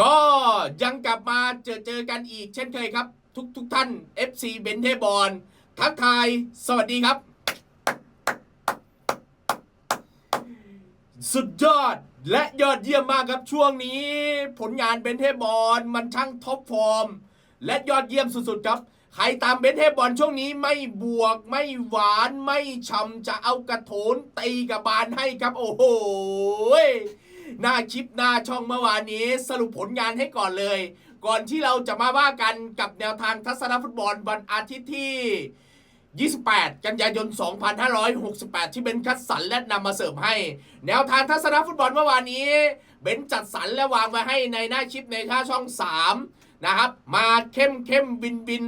ก็ยังกลับมาเจอเจอกันอีกเช่นเคยครับ ทุกทุกท่าน FC เบนเทบอลทักทาย สวัสดีครับ สุดยอดและยอดเยี่ยมมากครับช่วงนี้ ผลงานเบนเทบอลมันช่างท็อปฟอร์ม และยอดเยี่ยมสุดๆครับ ใครตามเบนเทบอลช่วงนี้ไม่บวกไม่หวานไม่ช่ำจะเอากระโถนตีกับบานให้ครับ โอ้โห หน้าคลิปหน้าช่องเมื่อวานนี้ สรุปผลงานให้ก่อนเลย ก่อนที่เราจะมาว่ากันกับแนวทางทัศนฟุตบอลวันอาทิตย์ที่ 28 กันยายน 2568 ที่เบนคัดสรรและนำมาเสริมให้ แนวทางทัศนฟุตบอลเมื่อวานนี้เบนจัดสรรและวางไว้ให้ในหน้าคลิปในค่าช่อง 3 นะครับ มาเข้มเข้มบินบิน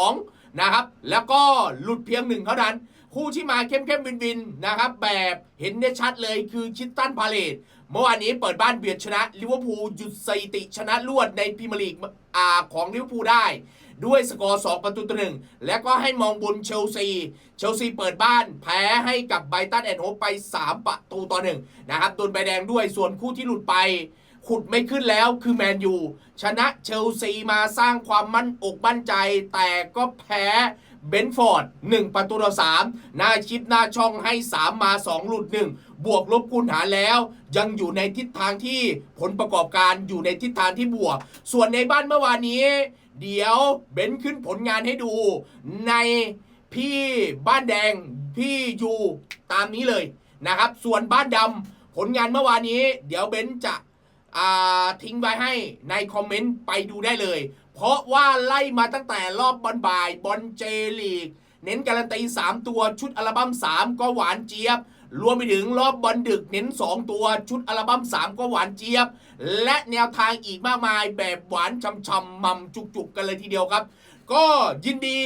2นะครับ แล้วก็หลุดเพียงหนึ่งเท่านั้น คู่ที่มาเข้มเข้มบินบินนะครับ แบบเห็นได้ชัดเลยคือคิตตันพาเลตเมื่อวานนี้เปิดบ้านเบียดชนะลิเวอร์พูลหยุดสถิติชนะรวดในพรีเมียร์ลีกอาของลิเวอร์พูลได้ ด้วยสกอร์ 2 ประตูต่อหนึ่งและก็ให้มองบนเชลซี เชลซีเปิดบ้านแพ้ให้กับไบตันแอนโฮปไป 3 ประตูต่อหนึ่งนะครับโดนใบแดงด้วยส่วนคู่ที่หลุดไปขุดไม่ขึ้นแล้วคือแมนยูชนะเชลซีมาสร้างความมั่นอกมั่นใจ แต่ก็แพ้ เบนฟอร์ด1 ประตูต่อ3หน้าชิปหน้าช่องให้ 3 มา 2 หลุด 1 บวกลบคูณหารแล้ว ยังอยู่ในทิศทางที่ผลประกอบการอยู่ในทิศทางที่บวก ส่วนในบ้านเมื่อวานนี้ เดี๋ยวเบนขึ้นผลงานให้ดู ในพี่บ้านแดงพี่ยูตามนี้เลยนะครับ ส่วนบ้านดำผลงานเมื่อวานนี้ เดี๋ยวเบนจะทิ้งไว้ให้ในคอมเมนต์ไปดูได้เลย เพราะว่าไล่มาตั้งแต่รอบบอลบ่ายบอลเจลีก เน้นการันตี 3 ตัวชุดอัลบั้ม 3 ก็หวานเจี๊ยบ รวมไปถึงรอบบอลดึกเน้น 2 ตัวชุดอัลบั้ม 3 ก็หวานเจี๊ยบ และแนวทางอีกมากมายแบบหวานช่ำๆมั่มจุกๆกันเลยทีเดียวครับ ก็ยินดี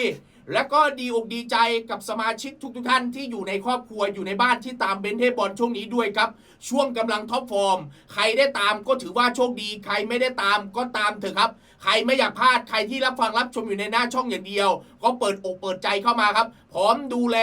และก็ดีอกดีใจกับสมาชิกทุกๆท่านที่อยู่ในครอบครัวอยู่ในบ้านที่ตามเบนเทบอลช่วงนี้ด้วยครับ ช่วงกำลังท็อปฟอร์ม ใครได้ตามก็ถือว่าโชคดี ใครไม่ได้ตามก็ตามเถอะครับ ใครไม่อยากพลาดใครที่รับฟังรับชมอยู่ในหน้าช่องอย่างเดียว ก็เปิดอกเปิดใจเข้ามาครับพร้อมดูแล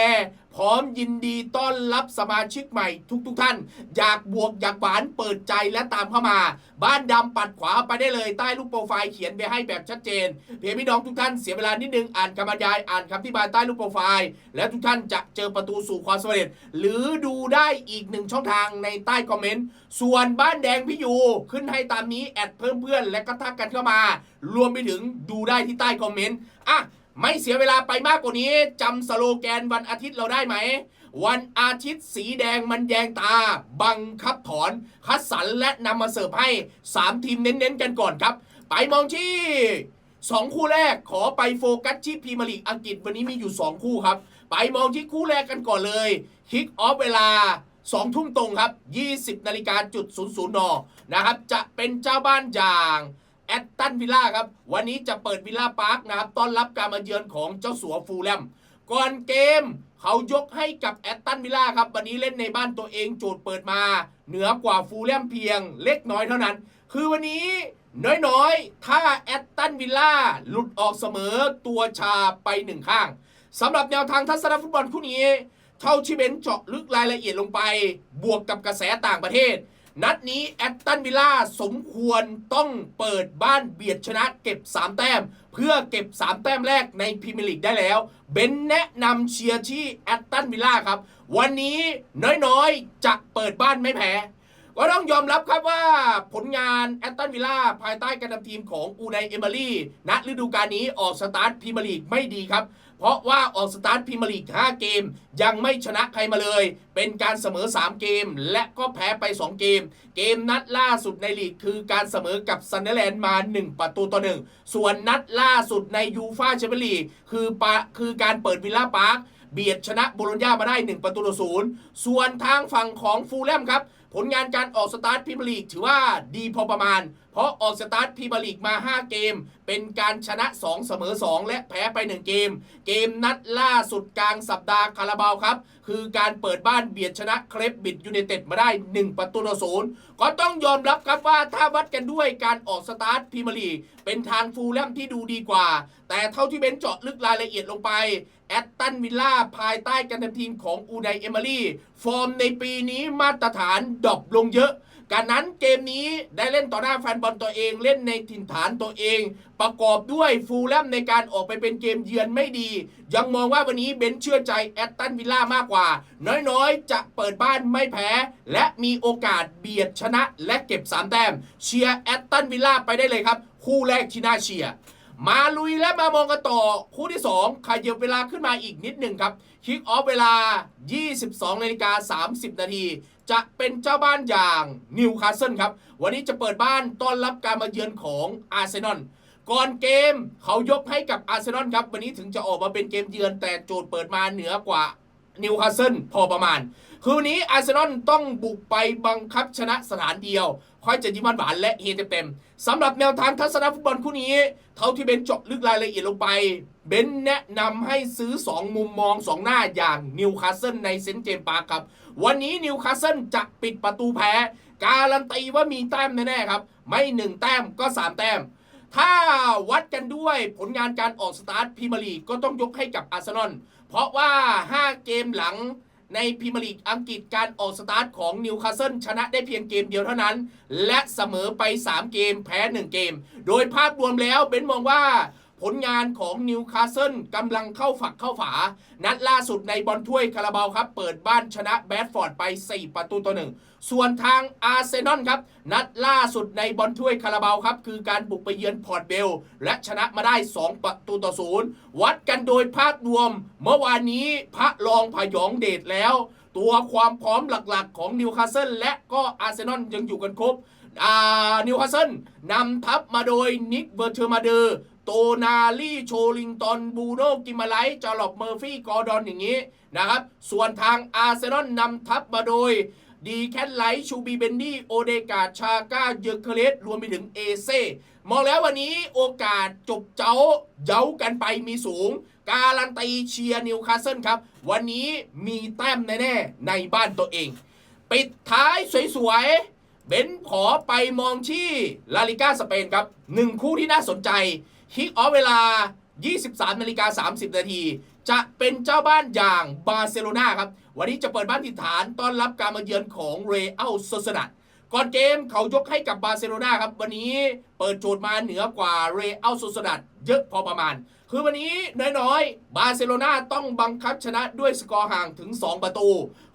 พร้อมยินดีต้อนรับสมาชิกใหม่ทุกๆทท่าน อยากบวกอยากหวานเปิดใจและตามเข้ามา บ้านดำปัดขวาไปได้เลยใต้รูปโปรไฟล์เขียนไปให้แบบชัดเจน เพียงพี่น้องทุกท่านเสียเวลานิดนึงอ่านคำบรรยายอ่านคำที่บายใต้รูปโปรไฟล์ และทุกท่านจะเจอประตูสู่ความสำเร็จ หรือดูได้อีกหนึ่งช่องทางในใต้คอมเมนต์ส่วนบ้านแดงพี่ยูขึ้นให้ตามนี้แอดเพิ่มเพื่อนและก็ทักกันเข้ามา รวมไปถึงดูได้ที่ใต้คอมเมนต์อะ ไม่เสียเวลาไปมากกว่านี้จำสโลแกนวันอาทิตย์เราได้ไหม วันอาทิตย์สีแดงมันแยงตา บังคับถอน คัดสรรและนำมาเสิร์ฟให้ 3 ทีมเน้นๆกันก่อนครับ ไปมองที่ 2 คู่แรกขอไปโฟกัสที่พรีเมียร์ลีกอังกฤษวันนี้มีอยู่ 2 คู่ครับ ไปมองที่คู่แรกกันก่อนเลยคิกออฟเวลา2ทุ่มตรงครับ 20นาฬิกาจุด00นนะครับ จะเป็นเจ้าบ้านอย่าง แอตตันวิลล่าครับ วันนี้จะเปิดวิลล่าพาร์คนะครับต้อนรับการมาเยือนของเจ้าสัวฟูลแลมก่อนเกมเขายกให้กับแอตตันวิลล่าครับ วันนี้เล่นในบ้านตัวเองโจทย์เปิดมา เหนือกว่าฟูลแลมเพียงเล็กน้อยเท่านั้น คือวันนี้น้อยๆ ถ้าแอตตันวิลล่าหลุดออกเสมอตัวชาไปหนึ่งข้างสำหรับแนวทางทัศนฟุตบอลคู่นี้เท่าที่เบนเจาะลึกรายละเอียดลงไป บวกกับกระแสต่างประเทศ นัดนี้แอตตันวิลล่าสมควรต้องเปิดบ้านเบียดชนะเก็บ 3 แต้ม เพื่อเก็บ 3 แต้มแรกในพรีเมียร์ลีกได้แล้ว เบนแนะนำเชียร์ที่แอตตันวิลล่าครับ วันนี้น้อยๆ จะเปิดบ้านไม่แพ้ก็ต้องยอมรับครับว่าผลงานแอตตันวิลล่าภายใต้การนำทีมของอูไนเอเมอรี่ณฤดูกาลนี้ออกสตาร์ทพรีเมียร์ลีกไม่ดีครับ เพราะว่าออกสตาร์ทพรีเมียร์ลีก 5 เกม ยังไม่ชนะใครมาเลย เป็นการเสมอ 3 เกม และก็แพ้ไป 2 เกม เกมนัดล่าสุดในลีก คือการเสมอกับซันเดอร์แลนด์มา 1 ประตูต่อ 1 ส่วนนัดล่าสุดในยูฟาแชมเปี้ยนลีกคือปะคือการเปิดวิลล่าพาร์คเบียดชนะโบโลญญามาได้ 1 ประตูต่อศูนย์ส่วนทางฝั่งของฟูลแลมครับ ผลงานการออกสตาร์ทพรีเมียร์ลีกถือว่าดีพอประมาณ ราะออกสตาร์ทพรีเมียร์ลีกมา 5 เกม เป็นการชนะ 2 เสมอ 2 และแพ้ไป 1 เกม เกมนัดล่าสุดกลางสัปดาห์คาราบาวครับ คือการเปิดบ้านเบียดชนะเครปบิดยูไนเต็ดมาได้ 1 ประตูต่อศูนย์ก็ต้องยอมรับครับว่าถ้าวัดกันด้วยการออกสตาร์ทพรีเมียร์ลีกเป็นทางฟูลแลมที่ดูดีกว่า แต่เท่าที่เบนเจาะลึกรายละเอียดลงไปแอตตันวิลล่าภายใต้การนำทีมของอูไนเอเมอรี่ฟอร์มในปีนี้มาตรฐานดรอปลงเยอะ การนั้นเกมนี้ได้เล่นต่อหน้าแฟนบอลตัวเองเล่นในถิ่นฐานตัวเอง ประกอบด้วยฟูลแลมในการออกไปเป็นเกมเยือนไม่ดี ยังมองว่าวันนี้เบนเชื่อใจแอตตันวิลล่ามากกว่า น้อยๆ จะเปิดบ้านไม่แพ้ และมีโอกาสเบียดชนะและเก็บ 3 แต้ม เชียร์แอตตันวิลล่าไปได้เลยครับ คู่แรกที่น่าเชียร์ มาลุยและมามองกันต่อ คู่ที่ 2 ขยับเวลาขึ้นมาอีกนิดหนึ่งครับคิกออฟเวลา 22นาฬิกา30 นาที จะเป็นเจ้าบ้านอย่างนิวคาสเซิลครับ วันนี้จะเปิดบ้านต้อนรับการมาเยือนของอาร์เซนอลก่อนเกมเขายกให้กับอาร์เซนอลครับ วันนี้ถึงจะออกมาเป็นเกมเยือนแต่โจทย์เปิดมาเหนือกว่านิวคาสเซิลพอประมาณ คือวันนี้อาร์เซนอลต้องบุกไปบังคับชนะสถานเดียว ค่อยจะยิ้มหวานและเฮเต็มๆสำหรับแนวทางทัศนฟุตบอลคู่นี้ เท่าที่เบนเจาะลึกรายละเอียดลงไป เบนแนะนำให้ซื้อ 2 มุมมอง 2 หน้าอย่างนิวคาสเซิลในเซนต์เจมส์ปาร์คครับ วันนี้นิวคาสเซิลจะปิดประตูแพ้ การันตีว่ามีแต้มแน่ๆครับ ไม่ 1 แต้มก็ 3 แต้มถ้าวัดกันด้วยผลงานการออกสตาร์ทพรีเมียร์ลีกก็ต้องยกให้กับอาร์เซนอลเพราะว่า 5 เกมหลัง ในพรีเมียร์ลีกอังกฤษการออกสตาร์ทของนิวคาสเซิลชนะได้เพียงเกมเดียวเท่านั้น และเสมอไป 3 เกมแพ้ 1 เกม โดยภาพรวมแล้วเบนมองว่า ผลงานของนิวคาสเซิลกำลังเข้าฝักเข้าฝา นัดล่าสุดในบอลถ้วยคาราบาวครับ เปิดบ้านชนะแบดฟอร์ดไป 4 ประตูต่อหนึ่งส่วนทางอาร์เซนอลครับ นัดล่าสุดในบอลถ้วยคาราบาวครับ คือการบุกไปเยือนพอร์ตเบล และชนะมาได้ 2 ประตูต่อศูนย์วัดกันโดยภาพรวม เมื่อวานนี้พระรองพยองเดชแล้ว ตัวความพร้อมหลักๆ ของนิวคาสเซิลและก็อาร์เซนอลยังอยู่กันครบนิวคาสเซิลนำทัพมาโดยนิกเบอร์เทอร์มาเดอร์ โตนาลี่โชลิงตันบูโนกิมาไลท์จาร์ลอบเมอร์ฟี่กอร์ดอนอย่างนี้นะครับ ส่วนทางอาร์เซนอลนำทัพมาโดยดีแคทไลท์ชูบีเบนดี้โอเดกาชาก้าเยอร์เคเลสรวมไปถึงเอเซมองแล้ววันนี้โอกาสจบเจ้าเย้ากันไปมีสูง การันตีเชียร์นิวคาสเซิลครับ วันนี้มีแต้มแน่ๆในบ้านตัวเอง ปิดท้ายสวยๆเบนขอไปมองที่ลาลิก้าสเปนครับหนึ่งคู่ที่น่าสนใจ คิกออฟเวลา 23นาฬิกา30 นาที จะเป็นเจ้าบ้านอย่างบาร์เซโลนาครับ วันนี้จะเปิดบ้านถิ่นฐานต้อนรับการมาเยือนของเรอัลโซซดัดก่อนเกมเขายกให้กับบาร์เซโลนาครับ วันนี้เปิดโจทย์มาเหนือกว่าเรอัลโซซดัดเยอะพอประมาณ คือวันนี้น้อยๆ บาร์เซโลนาต้องบังคับชนะด้วยสกอร์ห่างถึง 2 ประตู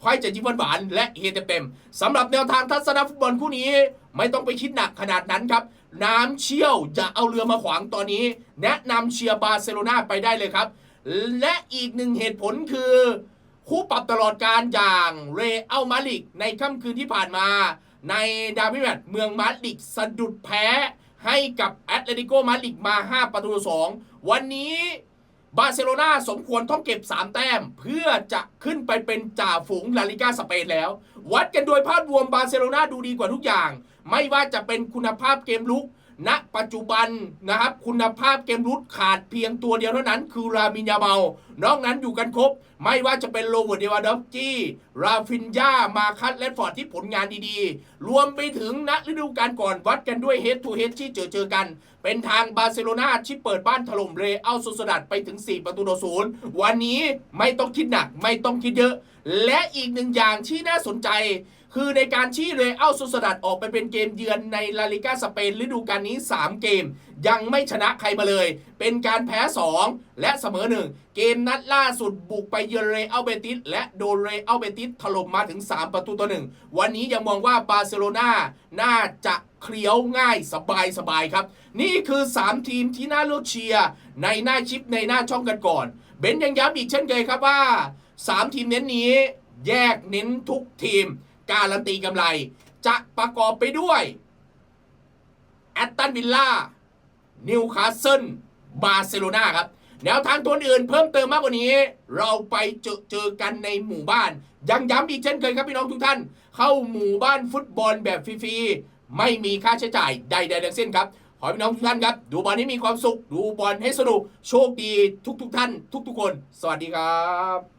ค่อยจะยิ้มหวานและเฮเต็มสำหรับแนวทางทัศนฟุตบอลคู่นี้ ไม่ต้องไปคิดหนักขนาดนั้นครับ น้ำเชี่ยวอย่าเอาเรือมาขวางตอนนี้ แนะนำเชียร์บาร์เซโลนาไปได้เลยครับ และอีกหนึ่งเหตุผลคือ คู่ปรับตลอดการอย่างเรอัลมาลิกในค่ำคืนที่ผ่านมา ในดาร์บี้แมตช์เมืองมาดริดสะดุดแพ้ให้กับแอตเลติโกมาดริดมา 5 ประตูต่อ2วันนี้ บาร์เซโลนาสมควรต้องเก็บ 3 แต้ม เพื่อจะขึ้นไปเป็นจ่าฝูงลาลิกาสเปนแล้ว วัดกันโดยภาพรวมบาร์เซโลนาดูดีกว่าทุกอย่าง ไม่ว่าจะเป็นคุณภาพเกมลุก ณปัจจุบันนะครับ คุณภาพเกมรุกขาดเพียงตัวเดียวเท่านั้น คือรามินยาเมานอกนั้นอยู่กันครบ ไม่ว่าจะเป็นโรเบิร์ตเดวาดอฟกี้ราฟินยามาคัตและฟอร์ดที่ผลงานดีๆ รวมไปถึงณฤดูกาลก่อนวัดกันด้วยเฮดทูเฮดที่เจอเจอกัน เป็นทางบาร์เซโลนาที่เปิดบ้านถล่มเรอัลโซซดัดไปถึง 4 ประตูต่อศูนย์วันนี้ไม่ต้องคิดหนักไม่ต้องคิดเยอะ และอีกหนึ่งอย่างที่น่าสนใจ คือในการที่เรอัลโซซดัดออกไปเป็นเกมเยือนในลาลิกาสเปนฤดูกาลนี้ 3 เกม ยังไม่ชนะใครมาเลย เป็นการแพ้ 2 และเสมอ 1 เกมนัดล่าสุดบุกไปเยือนเรอัลเบติสและโดนเรอัลเบติสถล่มมาถึง 3 ประตูต่อ1วันนี้ยังมองว่าบาร์เซโลนาน่าจะเคลียวง่ายสบายสบายครับ นี่คือ 3 ทีมที่น่าลือกเชียร์ในหน้าชิปในหน้าช่องกันก่อน เบนยังย้ำอีกเช่นเคยครับว่า 3 ทีมเน้นนี้แยกเน้นทุกทีม การันตีกำไร จะประกอบไปด้วยแอตตันวิลล่านิวคาสเซิลบาร์เซโลนาครับ แนวทางตัวอื่นเพิ่มเติมมากกว่านี้ เราไปเจอเจอกันในหมู่บ้าน ยังย้ำอีกเช่นเคยครับพี่น้องทุกท่าน เข้าหมู่บ้านฟุตบอลแบบฟรีๆ ไม่มีค่าใช้จ่ายใดๆทั้งสิ้นครับ ขอให้พี่น้องทุกท่านครับ ดูบอลให้มีความสุข ดูบอลให้สนุก โชคดีทุกๆท่าน ทุกๆคน สวัสดีครับ